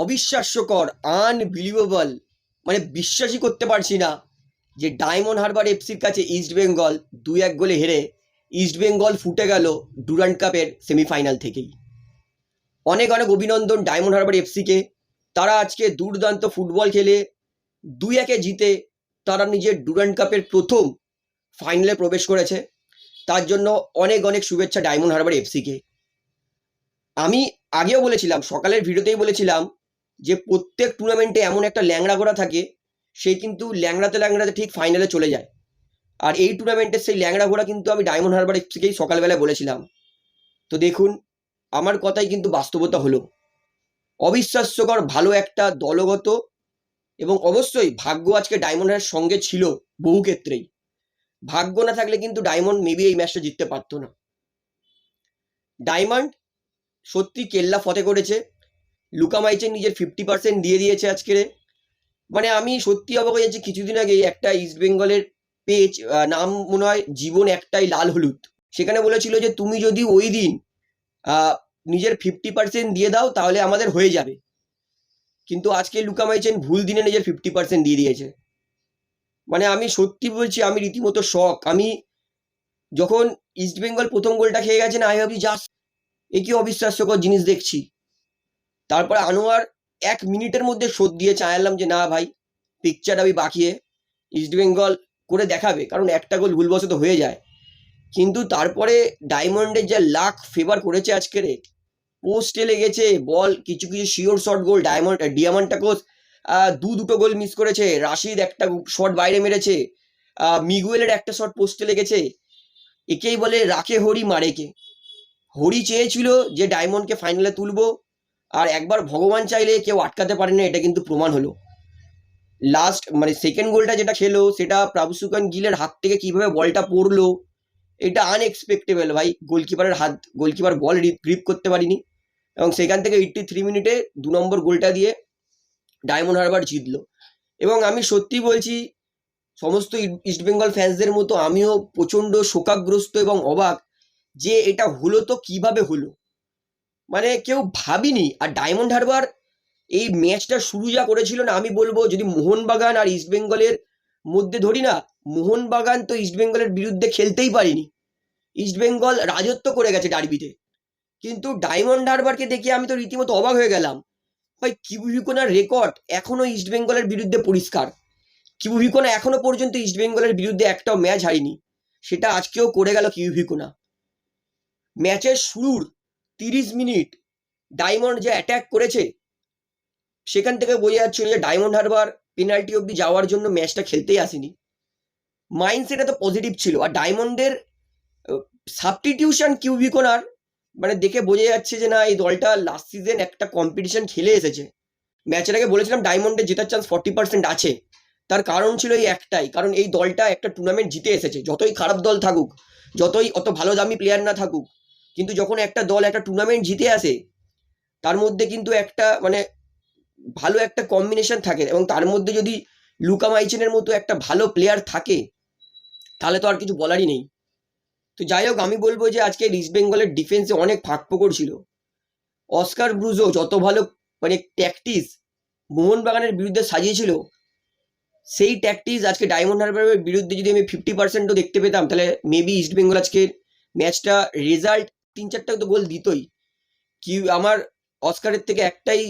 অবিশ্বাস্যকর unbelievable মানে বিশ্বাসই করতে পারছি না যে ডায়মন্ড হারবার এফসির কাছে ইস্ট বেঙ্গল দুই এক গোলে হেরে ইস্ট বেঙ্গল ফুটে গেল ডুরান্ড কাপের সেমিফাইনাল থেকেই। অনেক অনেক অভিনন্দন ডায়মন্ড হারবার এফসিকে তারা আজকে দুর্দান্ত ফুটবল খেলে দুই একে জিতে তারা নিজের ডুরান্ড কাপের প্রথম ফাইনালে প্রবেশ করেছে। তার জন্য অনেক অনেক শুভেচ্ছা ডায়মন্ড হারবার এফসিকে আমি আগেও বলেছিলাম, সকালের ভিডিওতেই বলেছিলাম যে প্রত্যেক টুর্নামেন্টে এমন একটা ল্যাংড়া করা থাকে, সে কিন্তু ল্যাংড়াতে ল্যাংড়াতে ঠিক ফাইনালে চলে যায়। আর এই টুর্নামেন্টের সেই ল্যাংড়া ঘোড়া কিন্তু আমি ডায়মন্ড হারবার থেকেই সকালবেলায় বলেছিলাম। তো দেখুন, আমার কথাই কিন্তু বাস্তবতা হলো। অবিশ্বাস্যকর ভালো একটা দলগত এবং অবশ্যই ভাগ্য আজকে ডায়মন্ড ডায়মন্ডের সঙ্গে ছিল বহু ক্ষেত্রেই। ভাগ্য না থাকলে কিন্তু ডায়মন্ড মেবি এই ম্যাচটা জিততে পারতো না। ডায়মন্ড সত্যি কেল্লা ফতে করেছে। লুকা মাইচের নিজের ফিফটি পার্সেন্ট দিয়ে দিয়েছে আজকের মানে আমি সত্যি অবাক হয়ে যাচ্ছি, কিছুদিন আগে একটা ইস্ট বেঙ্গলের পেজ নাম মনে হয় জীবন একটাই লাল হলুদ। সেখানে বলেছিল যে, তুমি যদি ওই দিন নিজের ফিফটি পার্সেন্ট দিয়ে দাও, তাহলে আমাদের হয়ে যাবে। কিন্তু আজকে লুকা মাইচেন ভুল দিনে নিজের ফিফটি পার্সেন্ট দিয়ে দিয়েছে। মানে আমি সত্যি বলছি, আমি রীতিমতো শখ আমি যখন ইস্ট বেঙ্গল প্রথম গোলটা খেয়ে গেছে না আমি ভাবছি জাস্ট এ কি অবিশ্বাস্যকর জিনিস দেখছি। তারপরে আনোয়ার এক মিনিটের মধ্যে শোধ দিয়ে চাইলাম যে, না ভাই পিকচার আমি বাকিয়ে ইস্ট বেঙ্গল করে দেখাবে, কারণ একটা গোল ভুলবশত হয়ে যায়। কিন্তু তারপরে ডায়মন্ডের যে লাখ ফেভার করেছে আজকের পোস্টে লেগেছে বল কিছু কিছু sure shot goal Diamond Diamond tacos দু দুটো গোল মিস করেছে, রাশিদ একটা শট বাইরে মেরেছে মিগুয়েলের একটা শট পোস্টে লেগেছে, একেই বলে রাখে হরি মারেকে। হরি চেয়েছিল যে ডায়মন্ডকে ফাইনালে তুলবো আর একবার ভগবান চাইলে কেউ আটকাতে পারে না, এটা কিন্তু প্রমাণ হলো। লাস্ট মানে সেকেন্ড গোলটা যেটা খেলো, সেটা প্রাবুসুকান গিলের হাত থেকে কীভাবে বলটা পড়ল, এটা আনএক্সপেক্টেবল ভাই। গোলকিপারের হাত গোলকিপার বল গ্রিপ করতে পারিনি এবং সেখান থেকে এইট্টি থ্রি মিনিটে দু নম্বর গোলটা দিয়ে ডায়মন্ড হারবার জিতলো। এবং আমি সত্যি বলছি, সমস্ত ইস্টবেঙ্গল ফ্যান্সদের মতো আমিও প্রচণ্ড শোকাগ্রস্ত এবং অবাক যে এটা হলো তো কীভাবে হলো। মানে কেউ ভাবিনি। আর ডায়মন্ড হারবার এই ম্যাচটা শুরু যা করেছিল না, আমি বলব যদি মোহনবাগান আর ইস্টবেঙ্গলের মধ্যে ধরি না, মোহনবাগান তো ইস্টবেঙ্গলের বিরুদ্ধে খেলতেই পারিনি। ইস্টবেঙ্গল রাজত্ব করে গেছে ডার্বিতে কিন্তু ডায়মন্ড হারবারকে দেখে আমি তো রীতিমতো অবাক হয়ে গেলাম। ভাই কিবুভিকোনার রেকর্ড এখনও ইস্টবেঙ্গলের বিরুদ্ধে পরিষ্কার। কিবুভিকোনা এখনও পর্যন্ত ইস্টবেঙ্গলের বিরুদ্ধে একটাও ম্যাচ হারিনি। সেটা আজকেও করে গেল কিবুভিকোনা ম্যাচের শুরুর তিরিশ মিনিট ডায়মন্ড যে অ্যাট্যাক করেছে, সেখান থেকে বোঝা যাচ্ছিল যে ডায়মন্ড হারবার পেনাল্টি অবধি যাওয়ার জন্য ম্যাচটা খেলতেই আসেনি। মাইন্ডসেট এত পজিটিভ ছিল। আর ডায়মন্ডের সাবস্টিটিউশন কিউবিকোনার মানে দেখে বোঝা যাচ্ছে যে না, এই দলটা লাস্ট সিজন একটা কম্পিটিশন খেলে এসেছে। ম্যাচের আগে বলেছিলাম ডায়মন্ডের জেতার চান্স ফর্টি পার্সেন্ট আছে। তার কারণ ছিল এই একটাই। কারণ এই দলটা একটা টুর্নামেন্ট জিতে এসেছে। যতই খারাপ দল থাকুক, যতই অত ভালো দামি প্লেয়ার না থাকুক কিন্তু যখন একটা দল একটা টুর্নামেন্ট জিতে আসে, তার মধ্যে কিন্তু একটা মানে ভালো একটা কম্বিনেশন থাকে এবং তার মধ্যে যদি লুকা মাইচেনের মতো একটা ভালো প্লেয়ার থাকে, তাহলে তো আর কিছু বলারই নেই। তো যাই হোক, আমি বলব যে আজকে ইস্ট বেঙ্গলের ডিফেন্সে অনেক ফাঁক ফোকর ছিল। অস্কার ব্রুজো যত ভালো মানে ট্যাকটিস মোহনবাগানের বিরুদ্ধে সাজিয়েছিল, সেই ট্যাকটিস আজকে ডায়মন্ড হারবারের বিরুদ্ধে যদি আমি ফিফটি পার্সেন্টও দেখতে পেতাম, তাহলে মেবি ইস্ট বেঙ্গল আজকে ম্যাচটা রেজাল্ট তিন চারটা তো গোল দিতই। কি আমার অস্কারের থেকে একটাই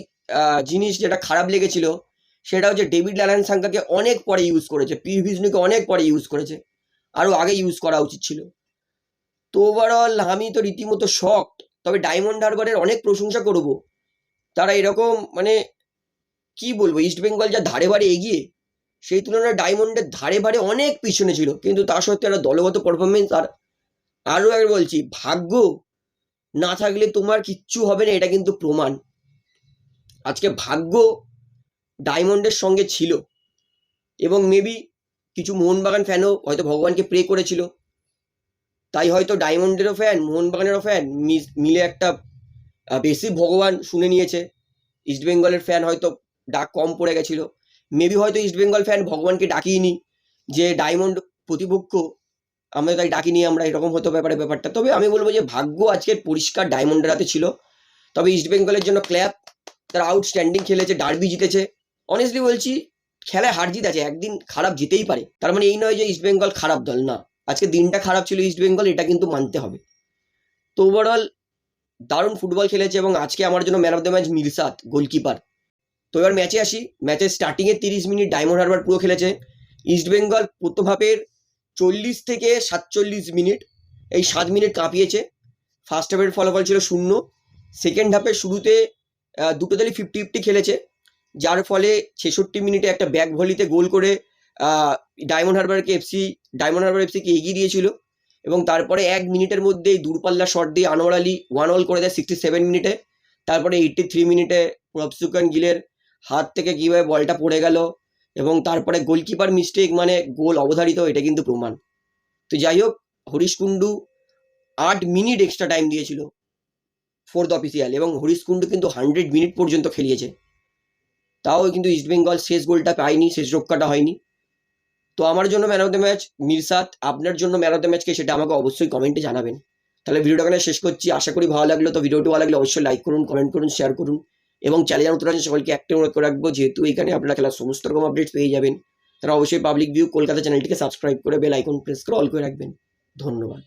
জিনিস যেটা খারাপ লেগেছিল, সেটা হচ্ছে ডেভিড ল্যালান সাঙ্কাকে অনেক পরে ইউজ করেছে পি ভিজনুকে অনেক পরে ইউজ করেছে, আরও আগে ইউজ করা উচিত ছিল। তো ওভারঅল আমি তো রীতিমতো শখ তবে ডায়মন্ড হারবারের অনেক প্রশংসা করব। তারা এরকম মানে কি বলব, ইস্ট বেঙ্গল যা ধারে বারে এগিয়ে, সেই তুলনায় ডায়মন্ডের ধারে বারে অনেক পিছনে ছিল, কিন্তু তা সত্ত্বেও একটা দলগত পারফরমেন্স আর, আরও একবার বলছি, ভাগ্য না থাকলে তোমার কিচ্ছু হবে না, এটা কিন্তু প্রমাণ। আজকে ভাগ্য ডায়মন্ডের সঙ্গে ছিল এবং মেবি কিছু মোহনবাগান ফ্যানও হয়তো ভগবানকে প্রে করেছিল। তাই হয়তো ডায়মন্ডেরও ফ্যান মোহনবাগানেরও ফ্যান মিলে একটা বেশি ভগবান শুনে নিয়েছে। ইস্টবেঙ্গলের ফ্যান হয়তো ডাক কম পড়ে গেছিল। মেবি হয়তো ইস্টবেঙ্গল ফ্যান ভগবানকে ডাকিনি যে ডায়মন্ড প্রতিপক্ষ আমরা তাই ডাকিনি, আমরা এরকম হতে ব্যাপারে ব্যাপারটা। তবে আমি বলব যে ভাগ্য আজকের পরিষ্কার ডায়মন্ডের হাতে ছিল। তবে ইস্টবেঙ্গলের জন্য ক্ল্যাপ তারা আউটস্ট্যান্ডিং খেলেছে ডার্বি জিতেছে। অনেস্টলি বলছি, খেলায় হার জিত আছে, একদিন খারাপ জিতেই পারে। তার মানে এই নয় যে ইস্ট বেঙ্গল খারাপ দল, না। আজকে দিনটা খারাপ ছিল ইস্ট বেঙ্গল এটা কিন্তু মানতে হবে। তো ওভারঅল দারুণ ফুটবল খেলেছে এবং আজকে আমার জন্য ম্যান অফ দ্য ম্যাচ মিলসাত গোলকিপার তো এবার ম্যাচে আসি। ম্যাচের স্টার্টিংয়ে তিরিশ মিনিট ডায়মন্ড হারবার পুরো খেলেছে। ইস্ট বেঙ্গল প্রথম হাফের চল্লিশ থেকে সাতচল্লিশ মিনিট এই সাত মিনিট কাঁপিয়েছে। ফার্স্ট হাফের ফলাফল ছিল শূন্য। সেকেন্ড হাফের শুরুতে দুটো দলই ফিফটি ফিফটি খেলেছে। যার ফলে ছেষট্টি মিনিটে একটা ব্যাক ভলিতে গোল করে ডায়মন্ড হারবারকে এফসি ডায়মন্ড হারবার এফসিকে এগিয়ে দিয়েছিল। এবং তারপরে এক মিনিটের মধ্যেই দূরপাল্লা শট দিয়ে আনোয়ার আলী ওয়ান অল করে দেয় সিক্সটি সেভেন মিনিটে। তারপরে এইটটি থ্রি মিনিটে প্রফসুকান গিলের হাত থেকে কীভাবে বলটা পড়ে গেল এবং তারপরে গোলকিপার মিস্টেক মানে গোল অবধারিত, এটা কিন্তু প্রমাণ। তো যাই হোক, হরিশ কুন্ডু আট মিনিট এক্সট্রা টাইম দিয়েছিল ফোর্থ অফিসিয়াল এবং হরিশ কুন্ডু কিন্তু হান্ড্রেড মিনিট পর্যন্ত খেলিয়েছে। তাও কিন্তু ইস্টবেঙ্গল শেষ গোলটা পায়নি, শেষ রক্ষাটা হয়নি। তো আমার জন্য man of the match Mirshad, আপনার জন্য ম্যান অফ দ্য ম্যাচকে সেটা আমাকে অবশ্যই কমেন্টে জানাবেন। তাহলে ভিডিওটা শেষ করছি, আশা করি ভালো লাগল। তো ভিডিওটি ভালো লাগলে অবশ্যই লাইক করুন কমেন্ট করুন শেয়ার করুন। এবং চ্যানেল নতুন আছে সকলকে একটা অনুরোধ করে রাখব। যেহেতু এখানে আপনারা খেলার সমস্ত রকম আপডেটস পেয়ে যাবেন, তারা অবশ্যই পাবলিক ভিউ কলকাতা চ্যানেলটিকে সাবস্ক্রাইব করে বেল আইকন প্রেস করে অল করে রাখবেন। ধন্যবাদ।